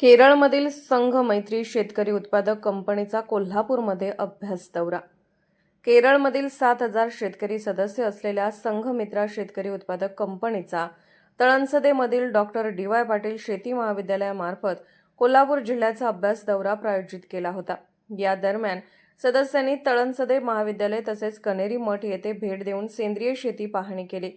केरळमधील संघ मैत्री शेतकरी उत्पादक कंपनीचा कोल्हापूरमध्ये अभ्यास दौरा. केरळमधील सात हजार शेतकरी सदस्य असलेल्या संघमित्रा शेतकरी उत्पादक कंपनीचा तळंसदेमधील डॉक्टर डी वाय पाटील शेती महाविद्यालयामार्फत कोल्हापूर जिल्ह्याचा अभ्यास दौरा प्रायोजित केला होता. या दरम्यान सदस्यांनी तळंसदे महाविद्यालय तसेच कनेरी मठ येथे भेट देऊन सेंद्रिय शेती पाहणी केली.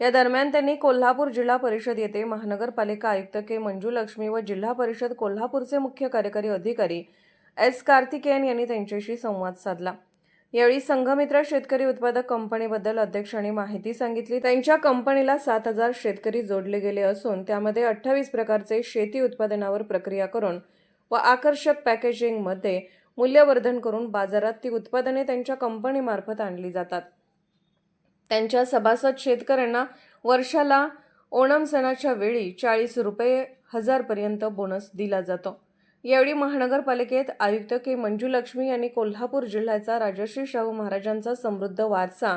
या दरम्यान त्यांनी कोल्हापूर जिल्हा परिषद येथे महानगरपालिका आयुक्त के मंजुलक्ष्मी व जिल्हा परिषद कोल्हापूरचे मुख्य कार्यकारी अधिकारी एस कार्तिकेयन यांनी त्यांच्याशी संवाद साधला. यावेळी संघमित्र शेतकरी उत्पादक कंपनीबद्दल अध्यक्षांनी माहिती सांगितली. त्यांच्या कंपनीला सात हजार शेतकरी जोडले गेले असून त्यामध्ये अठ्ठावीस प्रकारचे शेती उत्पादनावर प्रक्रिया करून व आकर्षक पॅकेजिंगमध्ये मूल्यवर्धन करून बाजारात ती उत्पादने त्यांच्या कंपनीमार्फत आणली जातात. त्यांच्या सभासद शेतकऱ्यांना वर्षाला ओणम सणाच्या वेळी चाळीस रुपये हजारपर्यंत बोनस दिला जातो. यावेळी महानगरपालिकेत आयुक्त के मंजुलक्ष्मी यांनी कोल्हापूर जिल्ह्याचा राजश्री शाहू महाराजांचा समृद्ध वारसा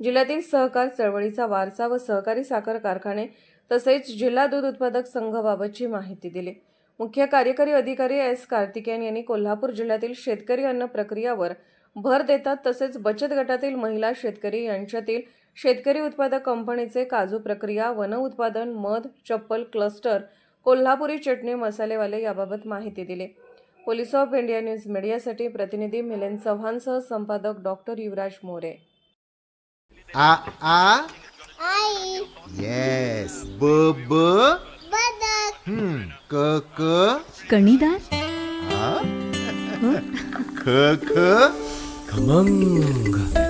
जिल्ह्यातील सहकार चळवळीचा वारसा व सहकारी साखर कारखाने तसेच जिल्हा दूध उत्पादक संघाबाबतची माहिती दिली. मुख्य कार्यकारी अधिकारी एस कार्तिकेयन यांनी कोल्हापूर जिल्ह्यातील शेतकरी अन्न प्रक्रियावर भर देतात तसेच बचत गटातील महिला शेतकरी यांच्यातील शेतकरी उत्पादक कंपनीचे काजू प्रक्रिया वन उत्पादन मध चप्पल क्लस्टर कोल्हापुरी चटणी मसालेवाले याबाबत माहिती दिली. पोलीस ऑफ इंडिया न्यूज मीडियासाठी प्रतिनिधी मिलिंद चव्हाणसह संपादक डॉक्टर युवराज मोरे. आ आ? आई. येस ब ब? बदक. हम्म. क क? कणीदार आ? ख ख? खमंग.